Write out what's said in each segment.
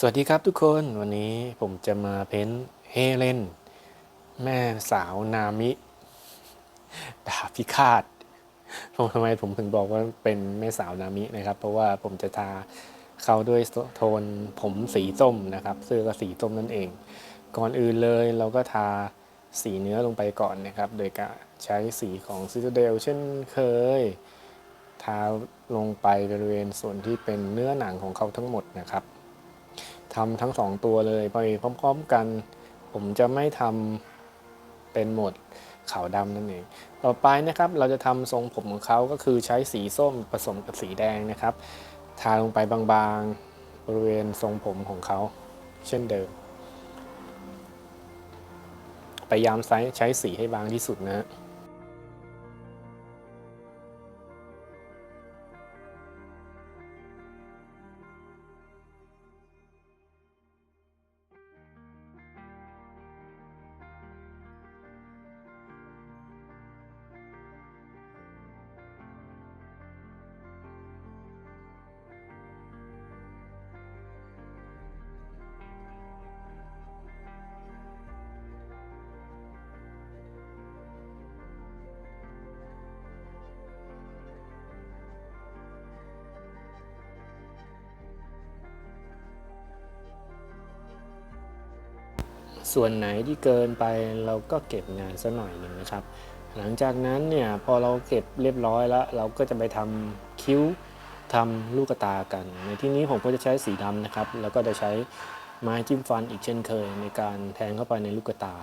สวัสดีครับทุกคนวันนี้ผมจะมาเพ้นเฮเลน แม่สาวนามิดาพิฆาตผมทำไมผมถึงบอกว่าเป็นแม่สาวนามินะครับ เพราะว่าผมจะทาเขาด้วยโทนผมสีส้มนะครับ เสื้อก็สีส้มนั่นเอง ก่อนอื่นเลยเราก็ทาสีเนื้อลงไปก่อนนะครับ โดยการใช้สีของซิ t เดลเช่นเคย ทาลงไปบริเวณส่วนที่เป็นเนื้อหนังของเขาทั้งหมดนะครับ ทำทั้งสองตัวเลยไปพร้อมๆกัน ผมจะไม่ทำเป็นโหมดขาวดำนั่นเอง ต่อไปนะครับเราจะทำทรงผมของเขาก็คือใช้สีส้มผสมกับสีแดงนะครับ ทาลงไปบางๆบริเวณทรงผมของเขา เช่นเดิมพยายามใช้ใช้สีให้บางที่สุดนะ ส่วนไหนที่เกินไปเราก็เก็บงานสัหน่อยหนึ่งนะครับ หลังจากนั้นเนี่ยพอเราเก็บเรียบร้อยแล้ว เราก็จะไปทำคิ้วทำลูกตากัน ในที่นี้ผมก็จะใช้สีดำนะครับ แล้วก็จะใช้ไม้จิ้มฟันอีกเช่นเคย ในการแทงเข้าไปในลูกตา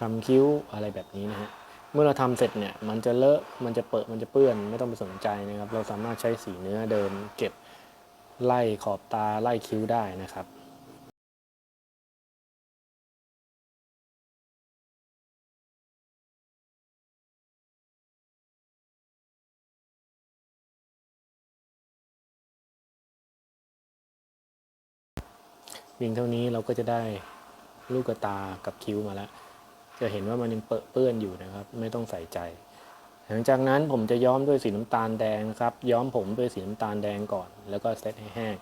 ทำคิ้วอะไรแบบนี้นะฮะเมื่อเราทำเสร็จเนี่ยมันจะเลอะมันจะเปิดมันจะเปื้อนไม่ต้องไปสนใจนะครับ เราสามารถใช้สีเนื้อเดิมเก็บไล่ขอบตาไล่คิ้วได้นะครับ พียงเท่านี้เราก็จะได้ลูกตากับคิ้วมาแล้ว จะเห็นว่ามันยังเปื้อนอยู่นะครับ ไม่ต้องใส่ใจ หลังจากนั้นผมจะย้อมด้วยสีน้ำตาลแดงนะครับ ย้อมผมด้วยสีน้ำตาลแดงก่อน แล้วก็เซตให้แห้ง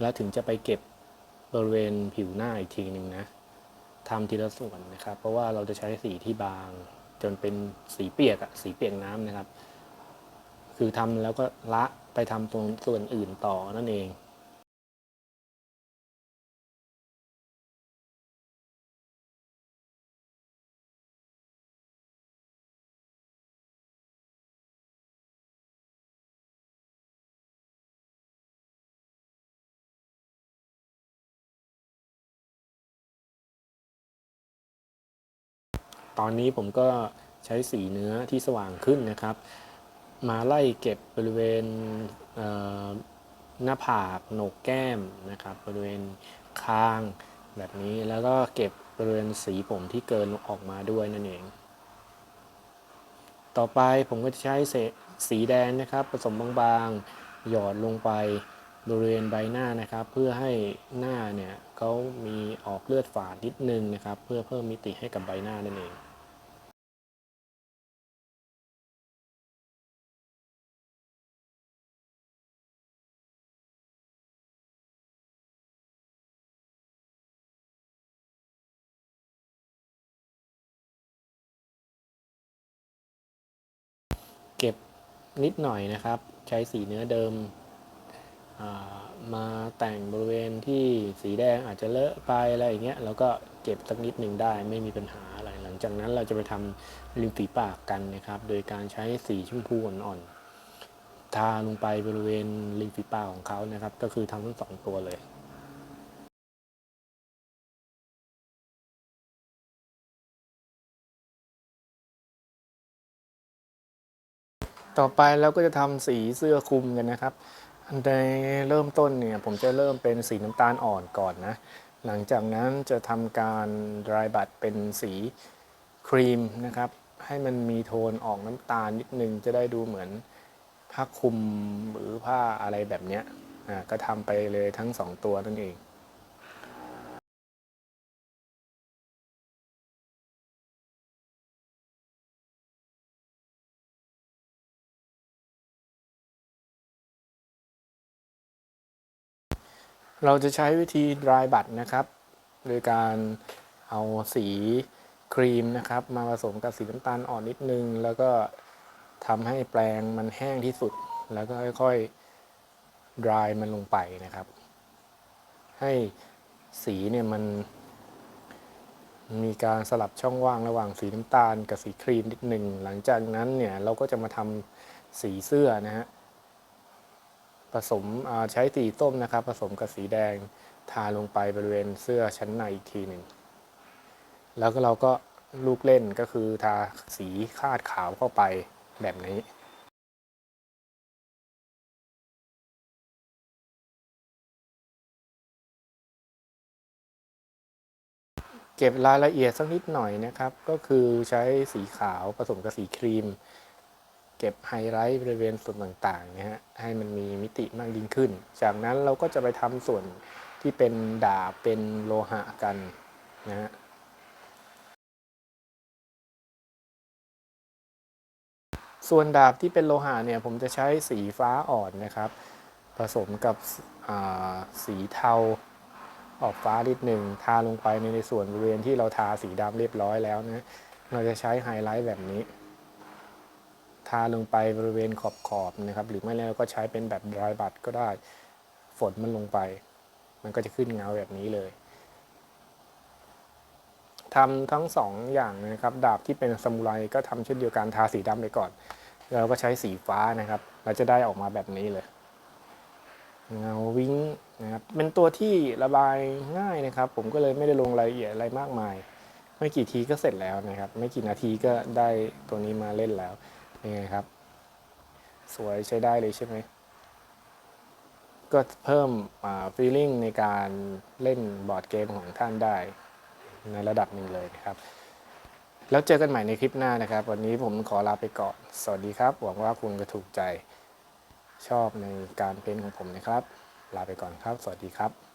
แล้วถึงจะไปเก็บบริเวณผิวหน้าอีกทีหนึ่งนะทำทีละส่วนนะครับ เพราะว่าเราจะใช้สีที่บาง จนเป็นสีเปียกอะสีเปียกน้ำนะครับ คือทำแล้วก็ละไปทำตรงส่วนอื่นต่อนั่นเอง ตอนนี้ผมก็ใช้สีเนื้อที่สว่างขึ้นนะครับ มาไล่เก็บบริเวณเหน้าผากโหนกแก้มนะครับ บริเวณคางแบบนี้แล้วก็เก็บบริเวณสีผมที่เกินออกมาด้วยนั่นเอง ต่อไปผมก็จะใช้สีแดงนะครับ ผสมบางๆ หยอดลงไป บริเวณใบหน้านะครับ เพื่อให้หน้าเนี่ยเขามีออกเลือดฝาดนิดนึงนะครับ เพื่อเพิ่มมิติให้กับใบหน้านั่นเองเก็บนิดหน่อยนะครับ ใช้สีเนื้อเดิม มาแต่งบริเวณที่สีแดงอาจจะเลอะไปอะไรอย่างเงี้ยแล้วก็เก็บสักนิดหนึ่งได้ไม่มีปัญหาอะไรหลังจากนั้นเราจะไปทำริมฝีปากกันนะครับ โดยการใช้สีชมพูอ่อนๆทาลงไปบริเวณริมฝีปากของเขานะครับ ก็คือทำทั้งสองตัวเลยต่อไปเราก็จะทำสีเสื้อคลุมกันนะครับ ในเริ่มต้นเนี่ยผมจะเริ่มเป็นสีน้ำตาลอ่อนก่อนนะ หลังจากนั้นจะทำการดรายบัตเป็นสีครีมนะครับ ให้มันมีโทนออกน้ำตาลนิดนึงจะได้ดูเหมือนผ้าคลุมหรือผ้าอะไรแบบเนี้ยอ่าก็ทำไปเลยทั้งสองตัวนั่นเอง เราจะใช้วิธี dry บัตนะครับ โดยการเอาสีครีมนะครับ มาผสมกับสีน้ำตาลอ่อนนิดนึง แล้วก็ทำให้แปรงมันแห้งที่สุด แล้วก็ค่อยๆ dry มันลงไปนะครับ ให้สีเนี่ยมัน มีการสลับช่องว่างระหว่างสีน้ำตาลกับสีครีมนิดหนึ่ง หลังจากนั้นเนี่ยเราก็จะมาทำสีเสื้อนะฮะ ผสมใช้สีส้มนะครับ ผสมกับสีแดงทาลงไปบริเวณเสื้อชั้นในอีกทีหนึ่ง แล้วก็เราก็ลูกเล่นก็คือทาสีคาดขาวเข้าไปแบบนี้เก็บรายละเอียดสักนิดหน่อยนะครับ ก็คือใช้สีขาวผสมกับสีครีม เก็บไฮไลท์บริเวณส่วนต่างๆนะฮะให้มันมีมิติมากยิ่งขึ้น จากนั้นเราก็จะไปทำส่วนที่เป็นดาบเป็นโลหะกันนะฮะส่วนดาบที่เป็นโลหะเนี่ยผมจะใช้สีฟ้าอ่อนนะครับ ผสมกับสีเทาออกฟ้านิดหนึ่งทาลงไปในส่วนบริเวณที่เราทาสีดำเรียบร้อยแล้วนะเราจะใช้ไฮไลท์แบบนี้ ทาลงไปบริเวณขอบขอบนะครับ หรือไม่แล้วก็ใช้เป็นแบบดรายบัตก็ได้ ฝนมันลงไป มันก็จะขึ้นเงาแบบนี้เลยทำทั้งสองอย่างนะครับ ดาบที่เป็นซามูไรก็ทำเช่นเดียวกันทาสีดำไปก่อน แล้วก็ใช้สีฟ้านะครับเราจะได้ออกมาแบบนี้เลยเงาวิ้งนะครับเป็นตัวที่ระบายง่ายนะครับ ผมก็เลยไม่ได้ลงรายละเอียดอะไรมากมาย ไม่กี่ทีก็เสร็จแล้วนะครับ ไม่กี่นาทีก็ได้ตัวนี้มาเล่นแล้ว เป็นไงครับ สวยใช้ได้เลยใช่ไหม ก็เพิ่มฟีลลิ่งในการเล่นบอร์ดเกมของท่านได้ ในระดับหนึ่งเลยนะครับ แล้วเจอกันใหม่ในคลิปหน้านะครับ วันนี้ผมขอลาไปก่อน สวัสดีครับ หวังว่าคุณจะถูกใจชอบในการเพ้นของผมนะครับ ลาไปก่อนครับ สวัสดีครับ